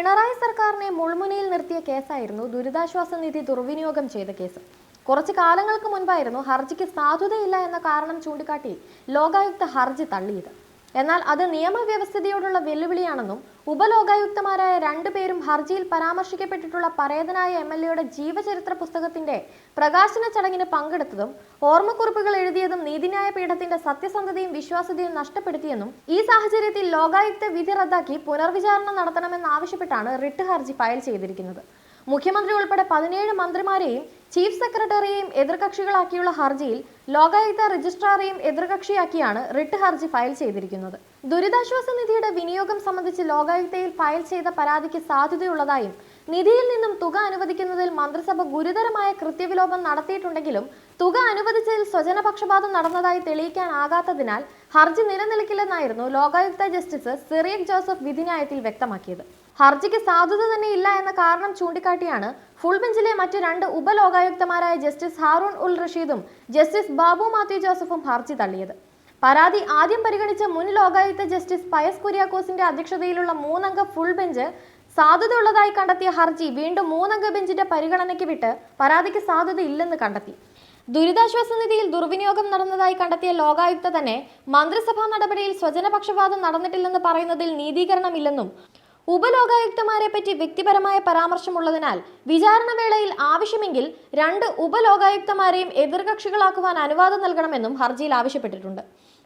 പിണറായി സർക്കാരിനെ മുൾമുനയിൽ നിർത്തിയ കേസായിരുന്നു ദുരിതാശ്വാസ നിധി ദുർവിനിയോഗം ചെയ്ത കേസ്. കുറച്ച് കാലങ്ങൾക്ക് മുൻപായിരുന്നു ഹർജിക്ക് സാധുതയില്ല എന്ന കാരണം ചൂണ്ടിക്കാട്ടി ലോകായുക്ത ഹർജി തള്ളിയത്. എന്നാൽ അത് നിയമവ്യവസ്ഥിതിയോടുള്ള വെല്ലുവിളിയാണെന്നും ഉപലോകായുക്തമാരായ രണ്ടുപേരും ഹർജിയിൽ പരാമർശിക്കപ്പെട്ടിട്ടുള്ള പരേതനായ എം എൽ എയുടെ ജീവചരിത്ര പുസ്തകത്തിന്റെ പ്രകാശന ചടങ്ങിന് പങ്കെടുത്തതും ഓർമ്മക്കുറിപ്പുകൾ എഴുതിയതും നീതിന്യായ പീഠത്തിന്റെ സത്യസന്ധതയും വിശ്വാസ്യതയും നഷ്ടപ്പെടുത്തിയെന്നും ഈ സാഹചര്യത്തിൽ ലോകായുക്ത വിധി റദ്ദാക്കി പുനർവിചാരണ നടത്തണമെന്നാവശ്യപ്പെട്ടാണ് റിട്ട് ഹർജി ഫയൽ ചെയ്തിരിക്കുന്നത്. മുഖ്യമന്ത്രി ഉൾപ്പെടെ പതിനേഴ് മന്ത്രിമാരെയും ചീഫ് സെക്രട്ടറിയെയും എതിർകക്ഷികളാക്കിയുള്ള ഹർജിയിൽ ലോകായുക്ത രജിസ്ട്രാറെയും എതിർകക്ഷിയാക്കിയാണ് റിട്ട് ഹർജി ഫയൽ ചെയ്തിരിക്കുന്നത്. ദുരിതാശ്വാസ നിധിയുടെ വിനിയോഗം സംബന്ധിച്ച് ലോകായുക്തയിൽ ഫയൽ ചെയ്ത പരാതിക്ക് സാധ്യതയുള്ളതായും നിധിയിൽ നിന്നും തുക അനുവദിക്കുന്നതിൽ മന്ത്രിസഭ ഗുരുതരമായ കൃത്യവിലോപം നടത്തിയിട്ടുണ്ടെങ്കിലും തുക അനുവദിച്ചതിൽ സ്വജനപക്ഷപാതം നടന്നതായി തെളിയിക്കാനാകാത്തതിനാൽ ഹർജി നിലനിൽക്കില്ലെന്നായിരുന്നു ലോകായുക്ത ജസ്റ്റിസ് സിറിയക് ജോസഫ് വിധിന്യായത്തിൽ വ്യക്തമാക്കിയത്. ഹർജിക്ക് സാധുത തന്നെ ഇല്ല എന്ന കാരണം ചൂണ്ടിക്കാട്ടിയാണ് ഫുൾ ബെഞ്ചിലെ മറ്റു രണ്ട് ഉപലോകായുക്തമാരായ ജസ്റ്റിസ് ഹാറൂൺ ഉൽ റഷീദും ജസ്റ്റിസ് ബാബു മാത്യു ജോസഫും ഹർജി തള്ളിയത്. പരാതി ആദ്യം പരിഗണിച്ച മുൻ ലോകായുക്ത ജസ്റ്റിസ് പയസ് കുര്യാക്കോസിന്റെ അധ്യക്ഷതയിലുള്ള മൂന്നംഗ ഫുൾ ബെഞ്ച് സാധുതയുള്ളതായി കണ്ടെത്തിയ ഹർജി വീണ്ടും മൂന്നംഗ ബെഞ്ചിന്റെ പരിഗണനയ്ക്ക് വിട്ട് പരാതിക്ക് സാധുത ഇല്ലെന്ന് കണ്ടെത്തി. ദുരിതാശ്വാസ നിധിയിൽ ദുർവിനിയോഗം നടന്നതായി കണ്ടെത്തിയ ലോകായുക്ത തന്നെ മന്ത്രിസഭാ നടപടിയിൽ സ്വജനപക്ഷപാതം നടന്നിട്ടില്ലെന്ന് പറയുന്നതിൽ നീതീകരണമില്ലെന്നും ഉപലോകായുക്തമാരെ പറ്റി വ്യക്തിപരമായ പരാമർശമുള്ളതിനാൽ വിചാരണ വേളയിൽ ആവശ്യമെങ്കിൽ രണ്ട് ഉപലോകായുക്തമാരെയും എതിർകക്ഷികളാക്കുവാൻ അനുവാദം നൽകണമെന്നും ഹർജിയിൽ ആവശ്യപ്പെട്ടിട്ടുണ്ട്.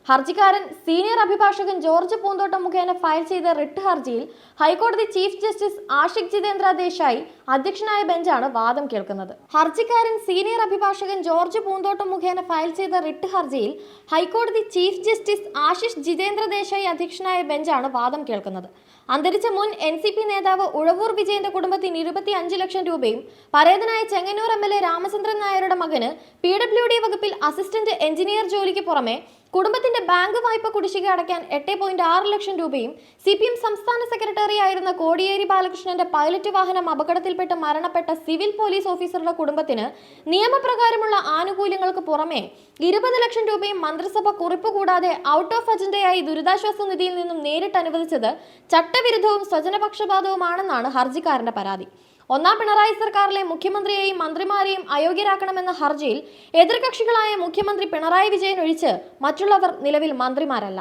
ഹർജിക്കാരൻ സീനിയർ അഭിഭാഷകൻ ജോർജ് പൂന്തോട്ടം മുഖേന ഫയൽ ചെയ്ത റിട്ട് ഹർജിയിൽ ഹൈക്കോടതി ചീഫ് ജസ്റ്റിസ് ആഷിഖ് ജിതേന്ദ്ര ദേശായി അധ്യക്ഷനായ ബെഞ്ചാണ് വാദം കേൾക്കുന്നത്. ഹർജിക്കാരൻ സീനിയർ അഭിഭാഷകൻ ജോർജ് പൂന്തോട്ടം മുഖേന ഫയൽ ചെയ്ത റിട്ട് ഹർജിയിൽ ഹൈക്കോടതി ചീഫ് ജസ്റ്റിസ് ആഷിഷ് ജിതേന്ദ്ര ദേശായി അധ്യക്ഷനായ ബെഞ്ചാണ് വാദം കേൾക്കുന്നത്. അന്തരിച്ച മുൻ എൻ സി പി നേതാവ് ഉഴവൂർ വിജയന്റെ കുടുംബത്തിന് ഇരുപത്തി അഞ്ച് ലക്ഷം രൂപയും പരേതനായ Chengannur M L A Ramachandran നായരുടെ മകന് പി ഡബ്ല്യു ഡി വകുപ്പിൽ അസിസ്റ്റന്റ് എഞ്ചിനീയർ ജോലിക്ക് പുറമെ കുടുംബത്തിന്റെ ബാങ്ക് വായ്പ കുടിശ്ശിക അടയ്ക്കാൻ എട്ട് പോയിന്റ് ആറ് ലക്ഷം രൂപയും സി പി എം സംസ്ഥാന സെക്രട്ടറി ആയിരുന്ന കോടിയേരി ബാലകൃഷ്ണന്റെ പൈലറ്റ് വാഹനം അപകടത്തിൽപ്പെട്ട് മരണപ്പെട്ട സിവിൽ പോലീസ് ഓഫീസറുടെ കുടുംബത്തിന് നിയമപ്രകാരമുള്ള ആനുകൂല്യങ്ങൾക്ക് പുറമെ ഇരുപത് ലക്ഷം രൂപയും മന്ത്രിസഭ കുറിപ്പ് കൂടാതെ ഔട്ട് ഓഫ് അജണ്ടയായി ദുരിതാശ്വാസ നിധിയിൽ നിന്നും നേരിട്ട് അനുവദിച്ചത് ചട്ടവിരുദ്ധവും സ്വജനപക്ഷപാതവുമാണെന്നാണ് ഹർജിക്കാരന്റെ പരാതി. ഒന്നാം പിണറായി സർക്കാരിലെ മുഖ്യമന്ത്രിയെയും മന്ത്രിമാരെയും അയോഗ്യരാക്കണമെന്ന ഹർജിയിൽ എതിർകക്ഷികളായ മുഖ്യമന്ത്രി പിണറായി വിജയൻ ഒഴിച്ച് മറ്റുള്ളവർ നിലവിൽ മന്ത്രിമാരല്ല.